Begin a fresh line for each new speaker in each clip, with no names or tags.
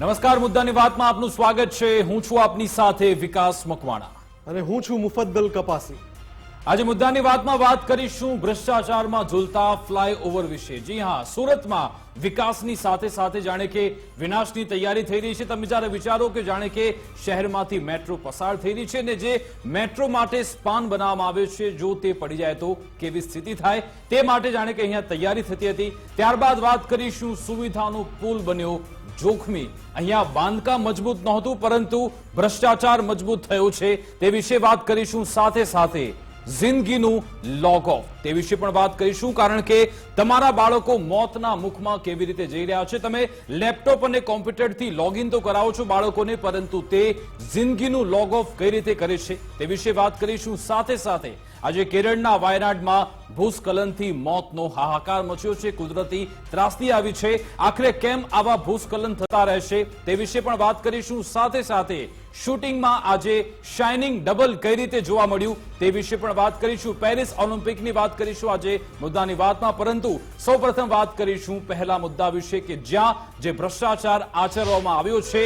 નમસ્કાર મુદ્દાની વાતમાં આપનું સ્વાગત છે. હું છું આપની સાથે વિકાસ મકવાણા.
અને હું છું મુફદ્દલ કપાસી.
આજે મુદ્દાની વાતમાં વાત કરીશું ભ્રષ્ટાચારમાં ઝૂલતા ફ્લાયઓવર વિશે. જી હા સુરતમાં વિકાસની સાથે સાથે જાણે કે વિનાશની તૈયારી થઈ રહી છે. તમે જ્યારે વિચારો કે જાણે કે શહેરમાંથી મેટ્રો પસાર થઈ રહી છે ને જે મેટ્રો માટે સ્પાન બનાવવામાં આવે છે જો તે પડી જાય તો કેવી સ્થિતિ થાય? તે માટે જાણે કે અહીંયા તૈયારી થતી હતી. ત્યારબાદ વાત કરીશું સુવિધાનો પુલ બન્યો જોખમી. અહીંયા બાંધકામ મજબૂત નહોતું, પરંતુ ભ્રષ્ટાચાર મજબૂત થયો છે. તે વિશે વાત કરીશું સાથે સાથે. જિંદગીનું લોગ ઓફ તે વિશે પણ વાત કરીશું, કારણ કે તમારા બાળકો મોતના મુખમાં કેવી રીતે જઈ રહ્યા છે. તમે લેપટોપ અને કોમ્પ્યુટરથી લોગિન તો કરાવો છો બાળકોને, પરંતુ તે જિંદગીનું લોગ ઓફ કઈ રીતે કરે છે તે વિશે વાત કરીશું. સાથે સાથે આજે કેરળના વાયનાડમાં ભૂસ્ખલનથી મોતનો હાહાકાર મચ્યો છે. કુદરતી ત્રાસદી આવી છે. આખરે કેમ આવા ભૂસ્ખલન થતા રહેશે તે વિશે પણ વાત કરીશું. સાથે સાથે શૂટિંગમાં આજે શાઇનિંગ ડબલ કઈ રીતે જોવા મળ્યું તે વિશે પણ વાત કરીશું. પેરિસ ઓલિમ્પિકની વાત કરીશું આજે મુદ્દાની વાતમાં. પરંતુ સૌપ્રથમ વાત કરીશું પહેલા મુદ્દા વિશે કે જ્યાં જે ભ્રષ્ટાચાર આચરવામાં આવ્યો છે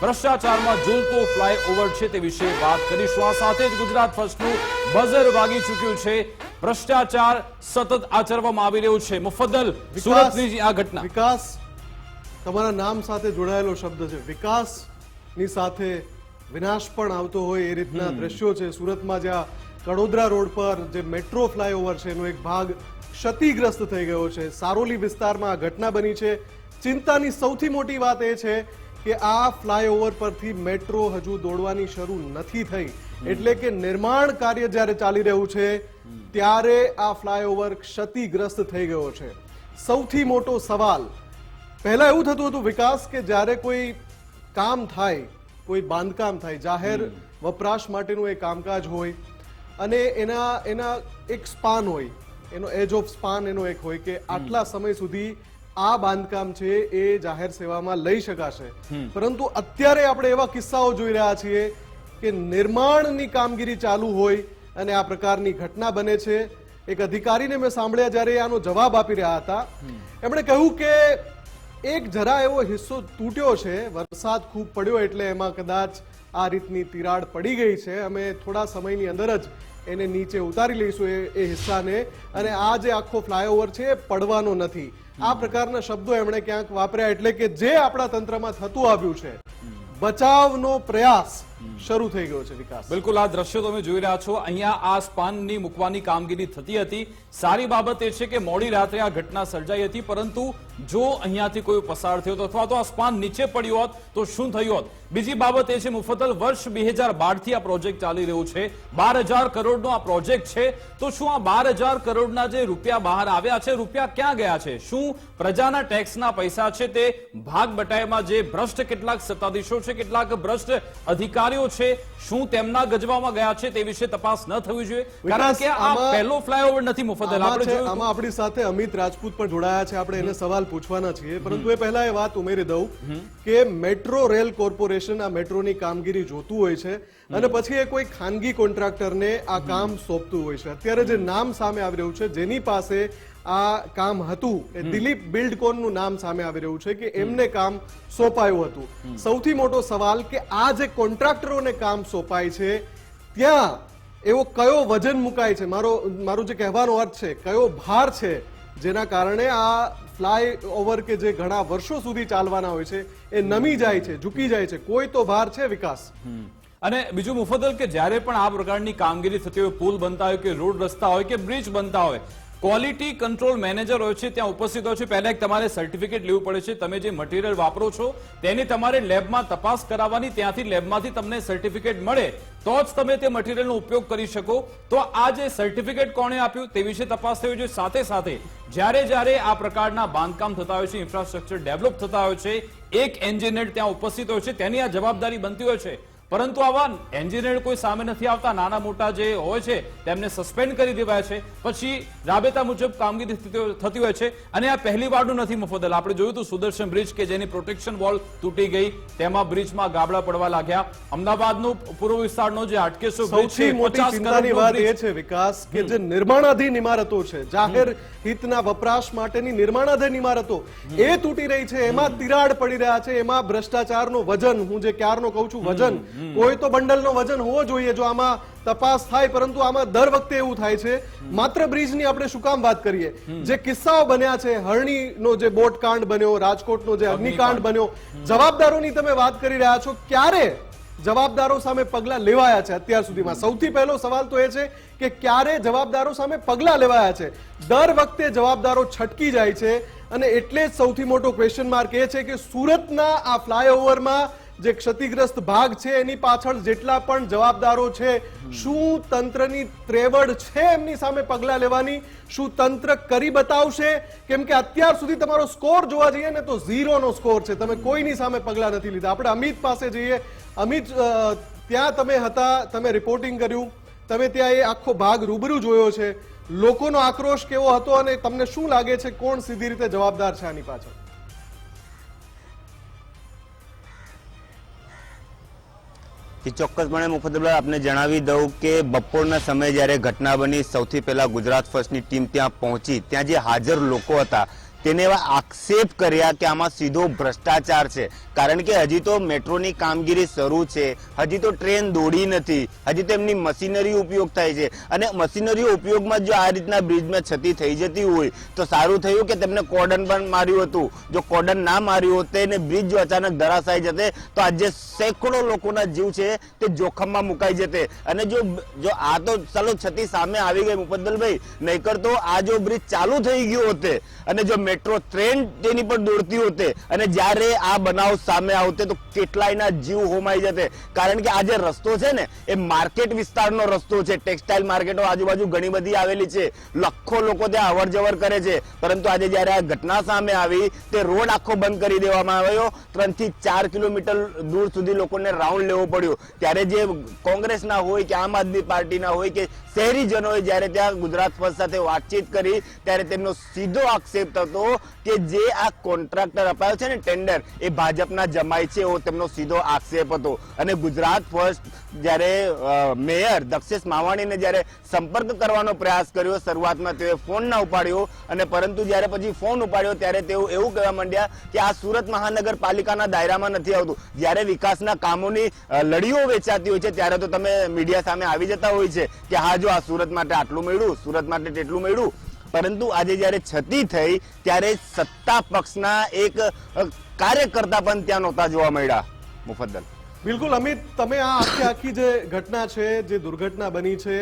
ભ્રષ્ટાચારમાં ઝૂલતો ફ્લાયઓવર છે તે વિશે વાત કરીશું. આ સાથે જ ગુજરાત ફર્સ્ટનું બઝર વાગી ચૂક્યું છે. ભ્રષ્ટાચાર સતત આચરવામાં આવી રહ્યું છે. મુફદ્દલ સુરતની આ ઘટના.
વિકાસ તમારા નામ સાથે જોડાયેલો શબ્દ છે. વિકાસની સાથે વિનાશ પણ આવતો હોય એ રીતના દ્રશ્યો છે. સુરતમાં જ્યાં કડોદરા રોડ પર જે મેટ્રો ફ્લાયઓવર છે એનો એક ભાગ ક્ષતિગ્રસ્ત થઈ ગયો છે. સારોલી વિસ્તારમાં આ ઘટના બની છે. ચિંતાની સૌથી મોટી વાત એ છે કે આ ફ્લાયઓવર પરથી મેટ્રો હજુ દોડવાની શરૂ નથી થઈ. એટલે કે નિર્માણ કાર્ય જ્યારે ચાલી રહ્યું છે ત્યારે આ ફ્લાયઓવર ક્ષતિગ્રસ્ત થઈ ગયો છે. સૌથી મોટો સવાલ પહેલા એવું થતું હતું વિકાસ કે જ્યારે કોઈ કામ થાય કોઈ બાંધકામ થાય જાહેર વપરાશ માટેનું એ કામકાજ હોય અને એના એના એક સ્પાન હોય એનો એજ ઓફ સ્પાન એનો એક હોય કે આટલા સમય સુધી આ બાંધકામ છે એ જાહેર સેવામાં લઈ શકાશે. પરંતુ અત્યારે આપણે એવા કિસ્સાઓ જોઈ રહ્યા છીએ કે નિર્માણની કામગીરી ચાલુ હોય અને આ પ્રકારની ઘટના બને છે. એક અધિકારીને મેં સાંભળ્યા જ્યારે આનો જવાબ આપી રહ્યા હતા. એમણે કહ્યું કે એક જરા એવો હિસ્સો તૂટ્યો છે વરસાદ ખૂબ પડ્યો એટલે એમાં કદાચ આ રીતની તિરાડ પડી ગઈ છે. અમે થોડા સમયની અંદર જ એને નીચે ઉતારી લઈશું એ હિસ્સાને. અને આ જે આખો ફ્લાયઓવર છે એ પડવાનો નથી. આ પ્રકારના શબ્દો એમણે ક્યાંક વાપર્યા એટલે કે જે આપણા તંત્રમાં થતું આવ્યું છે. બચાવનો પ્રયાસ શરૂ થઈ ગયો છે વિકાસ.
બિલકુલ, આ દ્રશ્યો તમે જોઈ રહ્યા છો. અહીંયા આ સ્પાનની મૂકવાની કામગીરી થતી હતી. સારી બાબત એ છે કે મોડી રાત્રે આ ઘટના સર્જાઈ હતી, પરંતુ જો અહીંયાથી કોઈ પસાર થયો અથવા તો આ સ્પાન નીચે પડ્યો હોત તો શું થયું હોત? બીજી બાબત એ છે મુફતલ વર્ષ બે બારથી આ પ્રોજેક્ટ ચાલી રહ્યો છે. બાર કરોડનો આ પ્રોજેક્ટ છે. તો શું આ બાર હજાર કરોડના જે રૂપિયા બહાર આવ્યા છે, રૂપિયા ક્યાં ગયા છે? શું પ્રજાના ટેક્સના પૈસા છે તે ભાગ બટાઈમાં જે ભ્રષ્ટ કેટલાક સત્તાધીશો છે, કેટલાક ભ્રષ્ટ અધિકારીઓ છે શું તેમના ગજવામાં ગયા છે તે વિશે તપાસ ન થવી જોઈએ? કારણ કે આ પહેલો ફ્લાયઓવર નથી આપણે જોયું
આમાં આપણી સાથે અમિત રાજપૂત પણ જોડાયા છે. આપણે એને સવાલ પૂછવાના છીએ. પરંતુ એ પહેલા એ વાત ઉમેરી દઉં કે મેટ્રો રેલ કોર્પોરેશન આ મેટ્રોની કામગીરી જોતું હોય છે અને પછી એ કોઈ ખાનગી કોન્ટ્રાક્ટરને આ કામ સોંપતું હોય છે. અત્યારે જે નામ સામે આવી રહ્યું છે જેની પાસે આ કામ હતું એ દિલીપ બિલ્ડકોનનું નામ સામે આવી રહ્યું છે કે એમને કામ સોંપાયું હતું. સૌથી મોટો સવાલ કે આ જે કોન્ટ્રાક્ટરોને કામ સોંપાય છે ત્યાં એવો કયો વજન મુકાય છે? મારો મારું જે કહેવાનો અર્થ છે કયો ભાર છે જેના કારણે આ ફ્લાય ઓવર કે જે ઘણા વર્ષો સુધી ચાલવાના હોય છે એ નમી જાય છે ઝૂકી જાય છે. કોઈ તો ભાર છે વિકાસ.
અને બીજું મુફદલ કે જ્યારે પણ આ પ્રકારની કામગીરી થતી હોય પુલ બનતા હોય કે રોડ રસ્તા હોય કે બ્રિજ બનતા હોય ક્વોલિટી કંટ્રોલ મેનેજર હોય છે, ત્યાં ઉપસ્થિત હોય છે. પહેલા એક તમારે સર્ટિફિકેટ લેવું પડે છે. તમે જે મટીરિયલ વાપરો છો, તેની તમારે લેબમાં તપાસ કરાવવાની, ત્યાંથી લેબમાંથી તમને સર્ટિફિકેટ મળે, તો જ તમે તે મટીરિયલનો ઉપયોગ કરી શકો. તો આ જે સર્ટિફિકેટ કોણે આપ્યું, તે વિશે તપાસ થવી જોઈએ. સાથે સાથે, જ્યારે જ્યારે આ પ્રકારના બાંધકામ થતા હોય છે, ઇન્ફ્રાસ્ટ્રક્ચર ડેવલપ થતા હોય છે, એક એન્જિનિયર ત્યાં ઉપસ્થિત હોય છે, તેની આ જવાબદારી બનતી હોય છે. પરંતુ આવા એન્જિનિયર કોઈ સામે નથી આવતા. નાના મોટા જે હોય છે તેમને સસ્પેન્ડ કરી દેવાય છે. પછી રાબેતા મુજબ કામગીરી થતી- હોય છે. અને આ પહેલી વારનું નથી મફદલ આપણે જોયું હતું સુદર્શન બ્રિજ કે જેની પ્રોટેક્શન વોલ તૂટી ગઈ. તેમાં બ્રિજમાં ગાબડા પડવા લાગ્યા. અમદાવાદનો પૂર્વ વિસ્તારનો જે આટકેસો
સૌથી મોટી
50
ચિંતાની વાત એ છે વિકાસ કે જે નિર્માણાધીન ઇમારતો છે જાહેર હિતના વપરાશ માટેની નિર્માણાધીન ઇમારતો એ તૂટી રહી છે. એમાં તિરાડ પડી રહ્યા છે. એમાં ભ્રષ્ટાચારનો વજન હું જે ક્યારનો કહું છું વજન કોઈ તો બંડલનો વજન હોવો જોઈએ જો આમાં તપાસ થાય પરંતુ આમાં દર વખતે એવું થાય છે. માત્ર બ્રિજની આપણે શું કામ વાત કરીએ? જે કિસ્સાઓ બન્યા છે હરણીનો જે બોટ કાંડ બન્યો રાજકોટનો જે અગ્નિકાંડ બન્યો જવાબદારોની તમે વાત કરી રહ્યા છો ક્યારે જવાબદારો સામે પગલા લેવાયા છે અત્યાર સુધીમાં? સૌથી પહેલો સવાલ તો એ છે કે ક્યારે જવાબદારો સામે પગલા લેવાયા છે? દર વખતે જવાબદારો છટકી જાય છે અને એટલે જ સૌથી મોટો ક્વેશ્ચન માર્ક એ છે કે સુરતના આ ફ્લાયઓવરમાં જે ક્ષતિગ્રસ્ત ભાગ છે, એની પાછળ જેટલા પણ જવાબદારો છે, શું તંત્રની ત્રેવડ છે એમની સામે પગલા લેવાની, શું તંત્ર કરી બતાવશે? કેમ કે અત્યાર સુધી તમારો સ્કોર જોવા જઈએ ને તો ઝીરોનો સ્કોર છે. તમે કોઈની સામે પગલા નથી લીધા. આપણે અમિત પાસે જઈએ. અમિત ત્યાં તમે હતા, તમે રિપોર્ટિંગ કર્યું. તમે ત્યાં એ આખો ભાગ રૂબરૂ જોયો છે. લોકોનો આક્રોશ કેવો હતો અને તમને શું લાગે છે, કોણ સીધી રીતે જવાબદાર છે આની પાછળ?
કે ચોક્કસપણે મુફદ્દલ આપને જણાવી દઉં કે બપોરના સમયે જ્યારે ઘટના બની, સૌથી પહેલા ગુજરાત ફર્સ્ટની ટીમ ત્યાં પહોંચી. ત્યાં જે હાજર લોકો હતા તેને એવા આક્ષેપ કર્યા કે આમાં સીધો ભ્રષ્ટાચાર છે. કારણ કે હજી તો મેટ્રોની કામગીરી શરૂ છે. હજી તો ટ્રેન દોડી નથી. હજી તો એમની મશીનરી ઉપયોગ થાય છે. અને મશીનરી ઉપયોગમાં જો આ રીતના બ્રિજમાં છતી થઈ જતી હોય, તો સારું થયું કે તેમને કોર્ડન પણ માર્યું હતું. જો કોર્ડન ના માર્યું હોત તેને બ્રિજ જો અચાનક ધરાશાઈ જતે, તો આજે સેંકડો લોકોના જીવ છે, તે જોખમમાં મુકાઈ જતે. અને જો જો આ તો ચાલો છતી સામે આવી ગઈ મુપદ્દલભાઈ નહીકર તો આ જો બ્રિજ ચાલુ થઈ ગયો હોતે, અને જો મેટ્રો ટ્રેન તેની પર દોડતી હોતે અને જ્યારે આ બનાવ સામે આવતે તો કેટલાયના જીવ હોમાઈ જતે. કારણ કે આ જે રસ્તો છે ને, એ માર્કેટ વિસ્તારનો રસ્તો છે. ટેક્સટાઇલ માર્કેટો આજુબાજુ ઘણી બધી આવેલી છે. લાખો લોકો ત્યાં અવર જવર કરે છે. પરંતુ આજે જ્યારે આ ઘટના સામે આવી, તે રોડ આખો બંધ કરી દેવામાં આવ્યો. ત્રણથી ચાર કિલોમીટર દૂર સુધી લોકોને રાઉન્ડ લેવો પડ્યો. ત્યારે જે કોંગ્રેસના હોય કે આમ આદમી પાર્ટીના હોય કે શહેરીજનોએ જ્યારે ત્યાં ગુજરાત ફર્સ્ટ સાથે વાતચીત કરી, ત્યારે તેમનો સીધો આક્ષેપ થતો કે જે આ કોન્ટ્રાક્ટર અપાયો છે ને ટેન્ડર, એ ભાજપના જમાય છે એવો તેમનો સીધો આક્ષેપ હતો. અને ગુજરાત ફર્સ્ટ જ્યારે મેયર દક્ષેશ માવાણીને જ્યારે સંપર્ક કરવાનો પ્રયાસ કર્યો, શરૂઆતમાં તેઓએ ફોન ના ઉપાડ્યો અને પરંતુ જ્યારે પછી ફોન ઉપાડ્યો ત્યારે તેઓ એવું કહેવા માંડ્યા કે આ સુરત મહાનગરપાલિકાના દાયરામાં નથી આવતું. જ્યારે વિકાસના કામોની લડીઓ વેચાતી હોય છે, ત્યારે તો તમે મીડિયા સામે આવી જતા હોય છે કે હા, જો આ સુરત માટે આટલું મળ્યું, સુરત માટે તેટલું મળ્યું પરંતુ આજે જ્યારે છતી થઈ, ત્યારે સત્તા પક્ષના એક કાર્યકર્તા પણ ત્યાં નહોતા જોવા મળ્યા, મુફદ્દલ.
બિલકુલ, અમિત, તમે આ આખી આખી જે ઘટના છે, જે દુર્ઘટના બની છે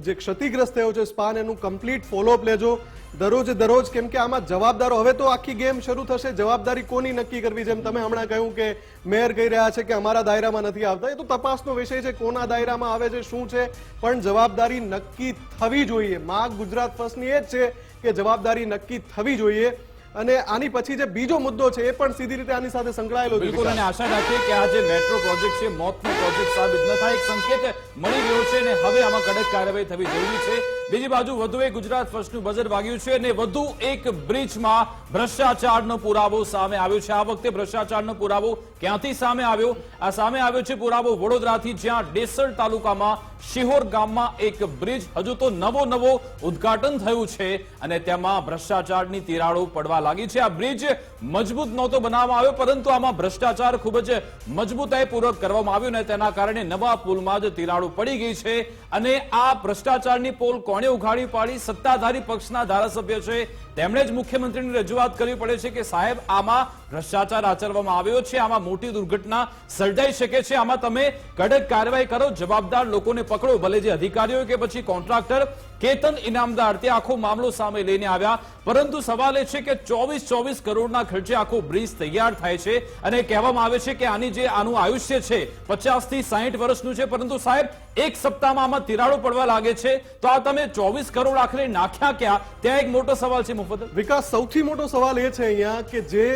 જે ક્ષતિગ્રસ્ત થયો છે સ્પાન, એનું કમ્પ્લીટ ફોલોઅપ લેજો. દરરોજ દરરોજ, કેમ કે આમાં જવાબદારો, હવે તો આખી ગેમ શરૂ થશે, જવાબદારી કોની નક્કી કરવી? જેમ તમે હમણાં કહ્યું કે મેયર કહી રહ્યા છે કે અમારા દાયરામાં નથી આવતા, એ તો તપાસનો વિષય છે કોના દાયરામાં આવે છે, શું છે, પણ જવાબદારી નક્કી થવી જોઈએ. માગ ગુજરાત ફર્સ્ટની એ જ છે કે જવાબદારી નક્કી થવી જોઈએ. અને આની પછી જે બીજો મુદ્દો છે એ પણ સીધી રીતે આની સાથે સંકળાયેલો છે
બિલકુલ અને આશા રાખીએ કે આ જે મેટ્રો પ્રોજેક્ટ છે મોતનો પ્રોજેક્ટ સાબિત ન થાય. એક સંકેત મળી ગયો છે અને હવે આમાં કડક કાર્યવાહી થવી જરૂરી છે. બીજી બાજુ વધુ એક ગુજરાત ફર્સ્ટનું બજેટ વાગ્યું છે અને વધુ એક બ્રિજમાં ભ્રષ્ટાચારનો પુરાવો સામે આવ્યો છે. આ વખતે ભ્રષ્ટાચારનો પુરાવો ક્યાંથી સામે આવ્યો? આ સામે આવ્યો છે પુરાવો વડોદરાથી, જ્યાં ડેસર તાલુકામાં શિહોર ગામમાં એક બ્રિજ હજુ તો નવો નવો ઉદ્ઘાટન થયું છે અને તેમાં ભ્રષ્ટાચારની તિરાડો પડવા લાગી છે. આ બ્રિજ મજબૂત નહોતો બનાવવામાં આવ્યો, પરંતુ આમાં ભ્રષ્ટાચાર ખૂબ જ મજબૂતાઈ પૂર્વક કરવામાં આવ્યું અને તેના કારણે નવા પુલમાં જ તિરાડો પડી ગઈ છે અને આ ભ્રષ્ટાચારની પોલ કોણે ઉઘાડી પાડી સત્તાધારી પક્ષના ધારાસભ્ય છે? તેમણે જ મુખ્યમંત્રીની રજૂઆત કરવી પડે છે કે સાહેબ, આમાં ભ્રષ્ટાચાર આચરવામાં આવ્યો છે, આમાં મોટી દુર્ઘટના સર્જાઈ શકે છે, આમાં તમે કડક કાર્યવાહી કરો, જવાબદાર લોકોને પકડો, ભલે જે અધિકારીઓ કે પછી કોન્ટ્રાક્ટર કેતન ઇનામદાર તે આખો મામલો સામે લઈને આવ્યા. પરંતુ સવાલ એ છે કે ચોવીસ ચોવીસ કરોડના ખર્ચે આખો બ્રિજ તૈયાર થાય છે અને કહેવામાં આવે છે કે આની જે આનું આયુષ્ય છે પચાસથી સાહીઠ વર્ષનું છે, પરંતુ સાહેબ, એક સપ્તાહમાં આમાં તિરાડો પડવા લાગે છે. તો આ તમે ચોવીસ કરોડ આખરે નાખ્યા ક્યાં? ત્યાં એક મોટો સવાલ છે મુફત
વિકાસ, સૌથી મોટો સવાલ એ છે અહીંયા કે જે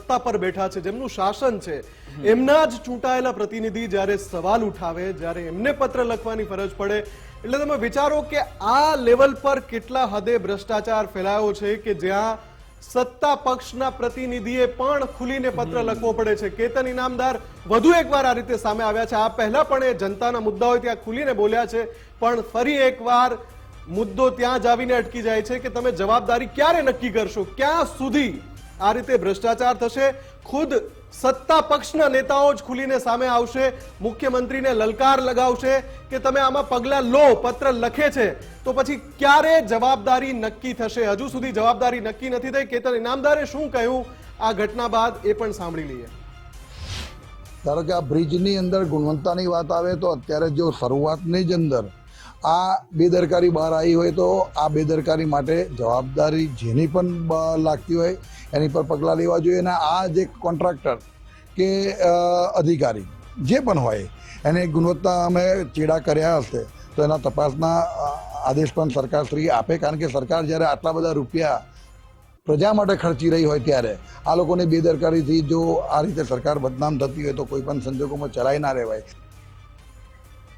સત્તા પર બેઠા છે જેમનું શાસન છે એમના જ ચૂંટાયેલા પ્રતિનિધિ જ્યારે સવાલ ઉઠાવે જ્યારે એમને પત્ર લખવાની ફરજ પડે એટલે તમે વિચારો કે આ લેવલ પર કેટલા હદે ભ્રષ્ટાચાર ફેલાયો છે કે જ્યાં સત્તા પક્ષના પ્રતિનિધિએ પણ ખુલીને પત્ર લખવો પડે છે. કેતન ઇનામદાર વધુ એકવાર આ રીતે સામે આવ્યા છે. આ પહેલા પણ એ જનતાના મુદ્દાઓ ત્યાં ખુલીને બોલ્યા છે પણ ફરી એકવાર મુદ્દો ત્યાં જ આવીને અટકી જાય છે કે તમે જવાબદારી ક્યારે નક્કી કરશો? ક્યાં સુધી આ રીતે ભ્રષ્ટાચાર થશે. ખુદ સત્તા પક્ષના નેતાઓ જ ખુલીને સામે આવશે. મુખ્યમંત્રીને લલકાર લગાવશે કે તમે આમાં પગલા લો, પત્ર લખે છે. તો પછી ક્યારે જવાબદારી નક્કી થશે? હજુ સુધી જવાબદારી નક્કી નથી થઈ. કેતન ઇનામદારે શું કહ્યું? આ ઘટના બાદ એ પણ સાંભળી લઈએ.
ધારો કે આ બ્રિજની અંદર ગુણવત્તાની વાત આવે તો અત્યારે જો શરૂઆતની જ અંદર આ બેદરકારી બહાર આવી હોય તો આ બેદરકારી માટે જવાબદારી જેની પણ લાગતી હોય એની પર પગલાં લેવા જોઈએ. અને આ જે કોન્ટ્રાક્ટર કે અધિકારી જે પણ હોય એને ગુણવત્તા અમે ચેડા કર્યા હશે તો એના તપાસના આદેશ પણ સરકારશ્રી આપે. કારણ કે સરકાર જ્યારે આટલા બધા રૂપિયા પ્રજા માટે ખર્ચી રહી હોય ત્યારે આ લોકોની બેદરકારીથી જો આ રીતે સરકાર બદનામ થતી હોય તો કોઈ પણ સંજોગોમાં ચલાવી ના રહેવાય.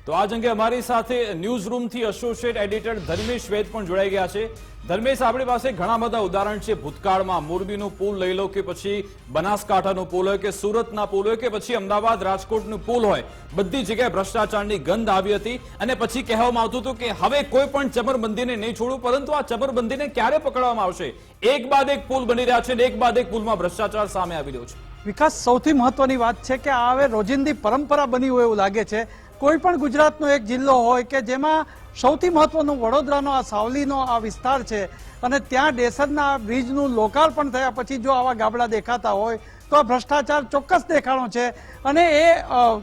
તો આજ અંગે અમારી સાથે ન્યૂઝ રૂમથી એસોસિએટ એડિટર ધર્મેશ વેદ પણ જોડાઈ ગયા છે. ધર્મેશ, આપણી પાસે ઘણા બધા ઉદાહરણ છે. ભૂતકાળમાં મોરબીનું પુલ લઈ લો કે પછી બનાસકાંઠાનું પુલ હોય કે સુરતના પુલ હોય કે પછી અમદાવાદ રાજકોટનું પુલ હોય. બધી જગ્યાએ ભ્રષ્ટાચારની ગંધ આવી હતી અને પછી કહેવામાં આવતું હતું કે હવે કોઈ પણ ચબરબંધીને નહીં છોડવું પરંતુ આ ચબરબંધીને ક્યારે પકડવામાં આવશે? એક બાદ એક પુલ બની રહ્યા છે અને એક બાદ એક પુલમાં ભ્રષ્ટાચાર સામે આવી રહ્યો છે.
વિકાસ સૌથી મહત્વની વાત છે કે આ હવે રોજિંદી પરંપરા બની હોય એવું લાગે છે. કોઈ પણ ગુજરાતનો એક જિલ્લો હોય કે જેમાં સૌથી મહત્વનું વડોદરાનો, આ સાવલીનો આ વિસ્તાર છે અને ત્યાં ડેસરના બ્રિજનું લોકાર્પણ થયા પછી જો આવા ગાબડા દેખાતા હોય તો આ ભ્રષ્ટાચાર ચોક્કસ દેખાણો છે. અને એ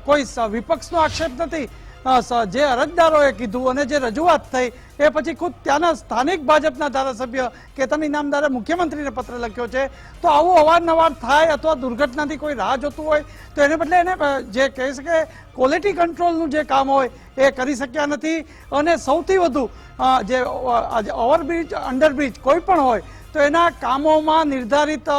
કોઈ વિપક્ષનો આક્ષેપ નથી. જે અરજદારોએ કીધું અને જે રજૂઆત થઈ એ પછી ખુદ ત્યાંના સ્થાનિક ભાજપના ધારાસભ્ય કેતન ઇનામદારે મુખ્યમંત્રીને પત્ર લખ્યો છે. તો આવું અવારનવાર થાય અથવા દુર્ઘટનાથી કોઈ રાહ જોતું હોય, તો એને બદલે એને જે કહી શકે ક્વોલિટી કંટ્રોલનું જે કામ હોય એ કરી શક્યા નથી. અને સૌથી વધુ જે ઓવરબ્રિજ અંડરબ્રિજ કોઈ પણ હોય, તો એના કામોમાં નિર્ધારિત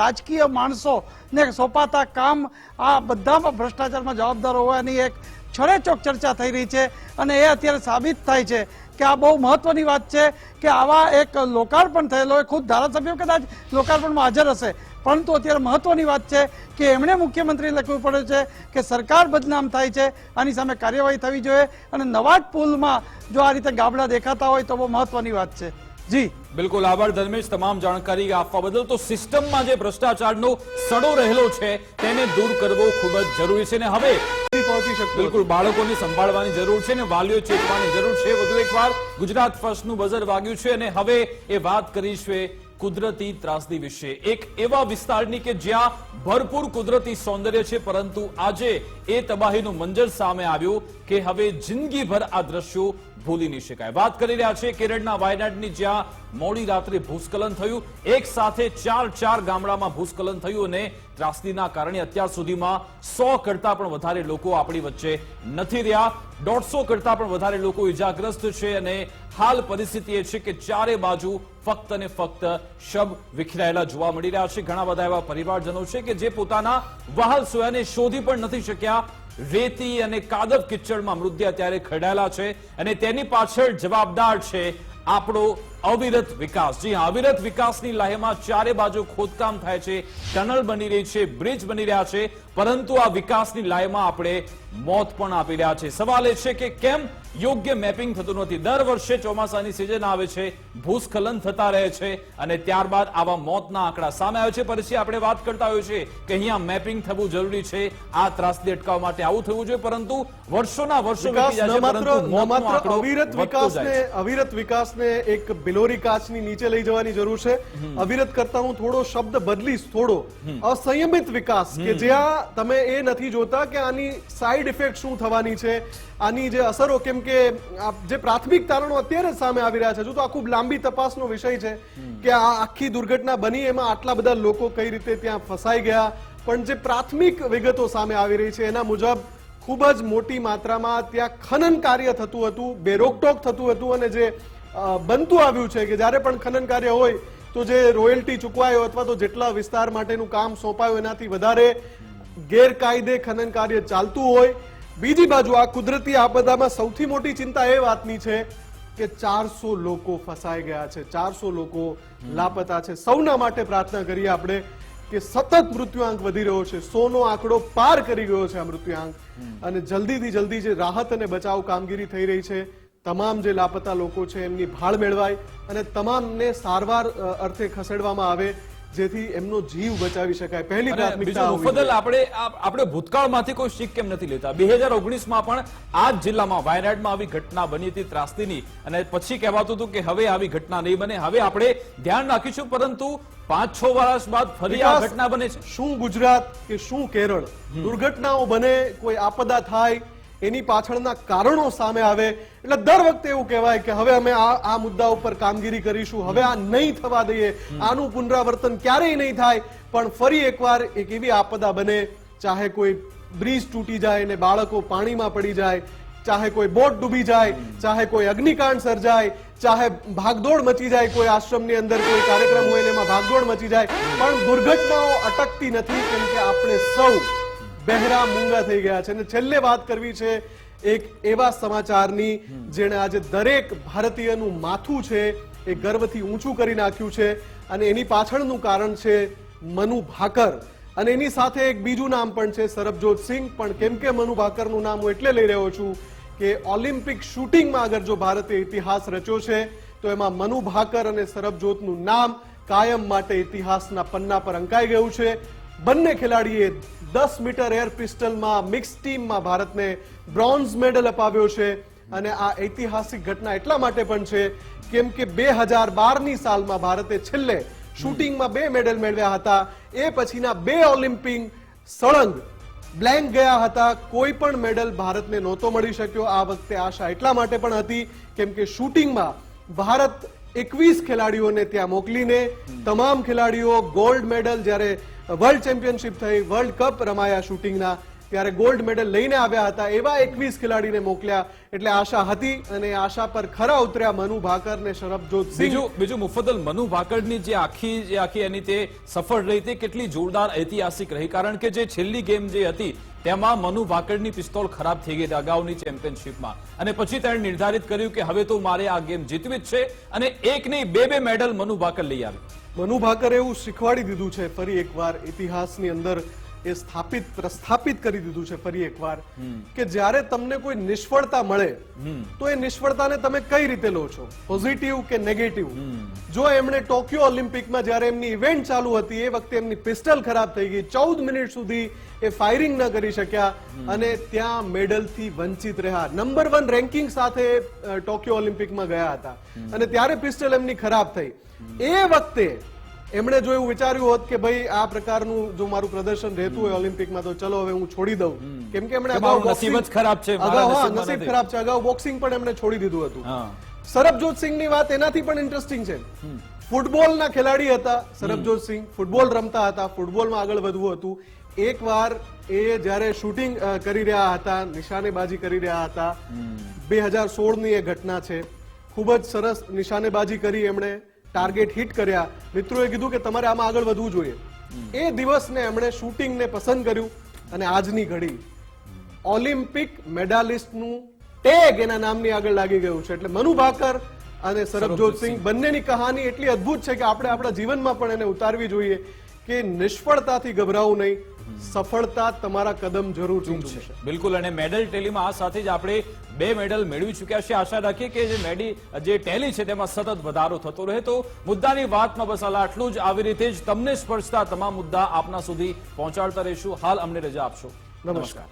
રાજકીય માણસોને સોંપાતા કામ આ બધામાં ભ્રષ્ટાચારમાં જવાબદાર હોવાની એક છડેચોક ચર્ચા થઈ રહી છે. અને એ અત્યારે સાબિત થાય છે કે આ બહુ મહત્વની વાત છે કે આવા એક લોકાર્પણ થયેલો એ ખુદ ધારાસભ્યો કદાચ લોકાર્પણમાં હાજર હશે. પરંતુ અત્યારે મહત્વની વાત છે કે એમણે મુખ્યમંત્રી લખવું પડે છે કે સરકાર બદનામ થાય છે, આની સામે કાર્યવાહી થવી જોઈએ અને નવા પુલમાં જો આ રીતે ગાબડા દેખાતા હોય તો બહુ મહત્વની વાત છે. જી.
બિલકુલ આભાર ધર્મેશ તમામ જાણકારી આપવા બદલ. તો સિસ્ટમમાં જે ભ્રષ્ટાચારનો સડો રહેલો છે તેને દૂર કરવો ખૂબ જ જરૂરી છે. અને હવે
પહોંચી શકતું.
બિલકુલ બાળકોને સંભાળવાની જરૂર છે અને વાલીઓ ચેતવાની જરૂર છે. વધુ એકવાર ગુજરાત ફર્સ્ટનું બઝર વાગ્યું છે અને હવે એ વાત કરીશું કુદરતી ત્રાસદી વિશે. એક એવા વિસ્તારની કે જ્યાં ભરપૂર કુદરતી સૌંદર્ય છે પરંતુ આજે એ તબાહીનું મંજર સામે આવ્યું કે હવે જિંદગીભર આ દ્રશ્યો ભૂલી નહીં શકાય. વાત કરી રહ્યા છે કેરળના વાયનાડની, જ્યાં મોડી રાત્રે ભૂસ્ખલન થયું. એક સાથે ચાર ચાર ગામડામાં ભૂસ્ખલન થયું અને ત્રાસદીના કારણે અત્યાર સુધીમાં સો કરતા પણ વધારે લોકો આપણી વચ્ચે નથી રહ્યા. દોઢસો કરતા પણ વધારે લોકો ઇજાગ્રસ્ત છે અને હાલ પરિસ્થિતિ એ છે કે ચારે બાજુ ફક્ત અને ફક્ત શબ વિખરાયેલા જોવા મળી રહ્યા છે. ઘણા બધા એવા પરિવારજનો છે કે જે પોતાના વહાલ સોયાને શોધી પણ નથી શક્યા. રેતી અને કાદવ કિચડમાં મૃત્યુ અત્યારે ખરડાયેલા છે અને તેની પાછળ જવાબદાર છે આપણો અવિરત વિકાસ. જી હા અવિરત વિકાસની લાહેમાં ચારે બાજુ ખોદકામ થાય છે ટનલ બની રહી છે બ્રિજ બની રહ્યા છે પરંતુ આ વિકાસની લાહેમાં આપણે મોત પણ આપી રહ્યા છે. સવાલ એ છે કે કેમ યોગ્ય મેપિંગ થતું નથી? દર વર્ષે ચોમાસાની સિઝન આવે છે ભૂસ્ખલન થતા રહે છે અને ત્યારબાદ આવા મોતના આંકડા સામે આવે છે. પછી આપણે વાત કરતા હોઈએ છીએ કે અહીંયા મેપિંગ થવું જરૂરી છે આ ત્રાસદી અટકાવવા માટે આવું થવું જોઈએ પરંતુ વર્ષોના વર્ષો
વિકાસ ન માત્ર અવિરત
વિકાસ
વિકાસને
છે.
અવિરત વિકાસને એક બિલોરી કાચની નીચે લઈ જવાની જરૂર છે. અવિરત કરતા હું થોડો શબ્દ બદલીશ થોડો. અસંયમિત વિકાસ કે જ્યાં તમે એ નથી જોતા કે આની સાઈડ ઇફેક્ટ શું થવાની છે આની જે અસરો કેમ કે જે પ્રાથમિક તારણો અત્યારે સામે આવી રહ્યા છે જો તો આ ખૂબ લાંબી તપાસનો વિષય છે કે આ આખી દુર્ઘટના બની એમાં આટલા બધા લોકો કઈ રીતે ત્યાં ફસાઈ ગયા. પણ જે પ્રાથમિક વિગતો સામે આવી રહી છે એના મુજબ ખૂબ જ મોટી માત્રામાં ત્યાં ખનન કાર્ય થતું હતું બેરોકટોક થતું હતું અને જે બનતું આવ્યું છે કે જ્યારે પણ ખનન કાર્ય હોય તો જે રોયલ્ટી ચૂકવાયો અથવા તો જેટલા વિસ્તાર માટેનું કામ સોંપાયું એનાથી વધારે ગેરકાયદે ખનન કાર્ય ચાલતું હોય. બીજી બાજુ આ કુદરતી આપદામાં સૌથી મોટી ચિંતા એ વાતની છે કે ચારસો લોકો ફસાઈ ગયા છે ચારસો લોકો લાપતા છે. સૌના માટે પ્રાર્થના કરીએ આપણે કે સતત મૃત્યુઆંક વધી રહ્યો છે. સોનો આંકડો પાર કરી ગયો છે આ મૃત્યુઆંક. અને જલ્દીથી જલ્દી જે રાહત અને બચાવ કામગીરી થઈ રહી છે તમામ જે લાપતા લોકો છે એમની ભાળ મેળવાય અને તમામને સારવાર અર્થે ખસેડવામાં આવે જેથી એમનો જીવ બચાવી શકાય. પહેલી પ્રાથમિકતા જોઈએ.
આપણે આ- આપણે ભૂતકાળમાંથી કોઈ શીખ કેમ નથી લેતા? બે હજાર ઓગણીસમાં પણ આ જ જિલ્લામાં વાયનાડમાં આવી ઘટના બની હતી ત્રાસદીની. અને પછી કહેવાતું હતું કે હવે આવી ઘટના નહીં બને. હવે આપણે ધ્યાન રાખીશું પરંતુ પાંચ છ વર્ષ બાદ ફરી આ ઘટના બને છે.
શું ગુજરાત કે શું કેરળ? દુર્ઘટનાઓ બને કોઈ આપદા થાય એની પાછળના કારણો સામે આવે. એટલે દર વખતે એવું કહેવાય કે હવે અમે આ આ મુદ્દા ઉપર કામગીરી કરીશું, હવે આ નહીં થવા દઈએ, આનું પુનરાવર્તન ક્યારેય નહીં થાય. પણ ફરી એકવાર એક એવી આપદા બને, ચાહે કોઈ બ્રિજ તૂટી જાય ને બાળકો પાણીમાં પડી જાય, ચાહે કોઈ બોટ ડૂબી જાય, ચાહે કોઈ અગ્નિકાંડ સર્જાય, ચાહે ભાગદોડ મચી જાય, કોઈ આશ્રમની અંદર કોઈ કાર્યક્રમ હોય એમાં ભાગદોડ મચી જાય. પણ દુર્ઘટનાઓ અટકતી નથી કેમ કે આપણે સૌ બહેરા મૂંગા થઈ ગયા છે અને છેલ્લે વાત કરવી છે એક એવા સમાચારની જેણે આજે દરેક ભારતીયનું માથું છે એ ગર્વથી ઊંચું કરી નાખ્યું છે અને એની પાછળનું કારણ છે મનુ ભાકર. અને એની સાથે એક બીજું નામ પણ છે સરબજોત સિંહ પણ કેમ કે મનુ ભાકરનું નામ હું એટલે લઈ રહ્યો છું કે ઓલિમ્પિક શૂટિંગમાં અગર જો ભારતે ઇતિહાસ રચ્યો છે, તો એમાં મનુ ભાકર અને સરબજોતનું નામ કાયમ માટે ઇતિહાસના પન્ના પર અંકાઈ ગયું છે. બંને ખેલાડીએ દસ મીટર એર પિસ્ટલમાં મિક્સ ટીમમાં ભારતને બ્રોન્ઝ મેડલ અપાવ્યો છે. અને આ ઐતિહાસિક ઘટના એટલા માટે પણ છે કેમ કે બે હજાર બારની સાલમાં ભારતે છેલ્લે શૂટિંગમાં બે મેડલ મેળવ્યા હતા. એ પછીના બે ઓલિમ્પિક સળંગ બ્લેન્ક ગયા હતા. કોઈ પણ મેડલ ભારતને નહોતો મળી શક્યો. આ વખતે આશા એટલા માટે પણ હતી કેમ કે શૂટિંગમાં ભારત એકવીસ ખેલાડીઓને ત્યાં મોકલીને તમામ ખેલાડીઓ ગોલ્ડ મેડલ જ્યારે વર્લ્ડ ચેમ્પિયનશિપ થઈ વર્લ્ડ કપ રમાયા શૂટિંગના ત્યારે ગોલ્ડ મેડલ લઈને આવ્યા હતા. એવા એકવીસ ખેલાડીને મોકલ્યા. એટલે આશા હતી અને આશા પર ખરા ઉતર્યા મનુ ભાકર ને શરભજોત સિંહ.
બીજું બીજું મુફદ્દલ મનુ ભાકરની જે આખી જે આખી એની તે સફળ રહી તે કેટલી જોરદાર ઐતિહાસિક રહી. કારણ કે જે છેલ્લી ગેમ જે હતી તેમાં મનુ ભાકરની પિસ્તોલ ખરાબ થઈ ગઈ અગાઉની ચેમ્પિયનશિપમાં અને પછી તેણે નિર્ધારિત કર્યું કે હવે તો મારે આ ગેમ જીતવી જ છે અને એક નહીં બે બે મેડલ મનુ ભાકર લઈ આવી.
મનુ ભાકરે એવું શીખવાડી દીધું છે. ફરી એકવાર ઇતિહાસની અંદર એ સ્થાપિત પ્રસ્થાપિત કરી દીધું છે ફરી એકવાર કે જ્યારે તમને કોઈ નિષ્ફળતા મળે તો એ નિષ્ફળતાને તમે કઈ રીતે લો છો? પોઝિટિવ કે નેગેટિવ જો એમણે ટોક્યો ઓલિમ્પિકમાં જ્યારે એમની ઇવેન્ટ ચાલુ હતી એ વખતે એમની પિસ્ટલ ખરાબ થઈ ગઈ. ચૌદ મિનિટ સુધી એ ફાયરિંગ ન કરી શક્યા અને ત્યાં મેડલથી વંચિત રહ્યા. નંબર વન રેન્કિંગ સાથે ટોક્યો ઓલિમ્પિકમાં ગયા હતા. અને ત્યારે પિસ્ટલ એમની ખરાબ થઈ. એ વખતે એમણે જો એવું વિચાર્યું હોત કે ભાઈ આ પ્રકારનું જો મારું પ્રદર્શન રહેતું હોય ઓલિમ્પિકમાં તો ચલો હવે હું છોડી દઉં. કેમ કે એમણે અગાઉ
નસીબ જ ખરાબ છે,
અગાઉ નસીબ ખરાબ છે. અગાઉ બોક્સિંગ પણ એમણે છોડી દીધું હતું. સરબજોત સિંહની વાત એનાથી પણ ઇન્ટરેસ્ટિંગ છે. ફૂટબોલના ખેલાડી હતા સરબજોત સિંહ. ફૂટબોલ રમતા હતા. ફૂટબોલમાં આગળ વધવું હતું. એકવાર એ જ્યારે શૂટિંગ કરી રહ્યા હતા નિશાનેબાજી કરી રહ્યા હતા. બે હજાર સોળની એ ઘટના છે. ખૂબ જ સરસ નિશાનેબાજી કરી એમણે. ટાર્ગેટ હિટ કર્યા. મિત્રોએ કીધું કે તમારે આમાં આગળ વધવું જોઈએ. એ દિવસને એમણે શૂટિંગને પસંદ કર્યું અને આજની ઘડી ઓલિમ્પિક મેડાલિસ્ટનું ટેગ એના નામની આગળ લાગી ગયું છે. એટલે મનુ ભાકર અને સરબજોતસિંહ બંનેની કહાની એટલી અદ્ભુત છે કે આપણે આપણા જીવનમાં પણ એને ઉતારવી જોઈએ કે નિષ્ફળતાથી ગભરાવું નહીં. સફળતા તમારા કદમ જરૂર ચૂમશે
બિલકુલ અને મેડલ ટેલીમાં આ સાથે જ આપણે બે મેડલ મેળવી ચૂક્યા છે આશા રાખીએ કે જે મેડી જે ટેલી છે તેમાં સતત વધારો થતો રહે. તો મુદ્દાની વાતમાં બસ હાલ આટલું જ. આવી રીતે જ તમને સ્પર્શતા તમામ મુદ્દા આપના સુધી પહોંચાડતા રહીશું. હાલ અમને રજા આપશો.
નમસ્કાર.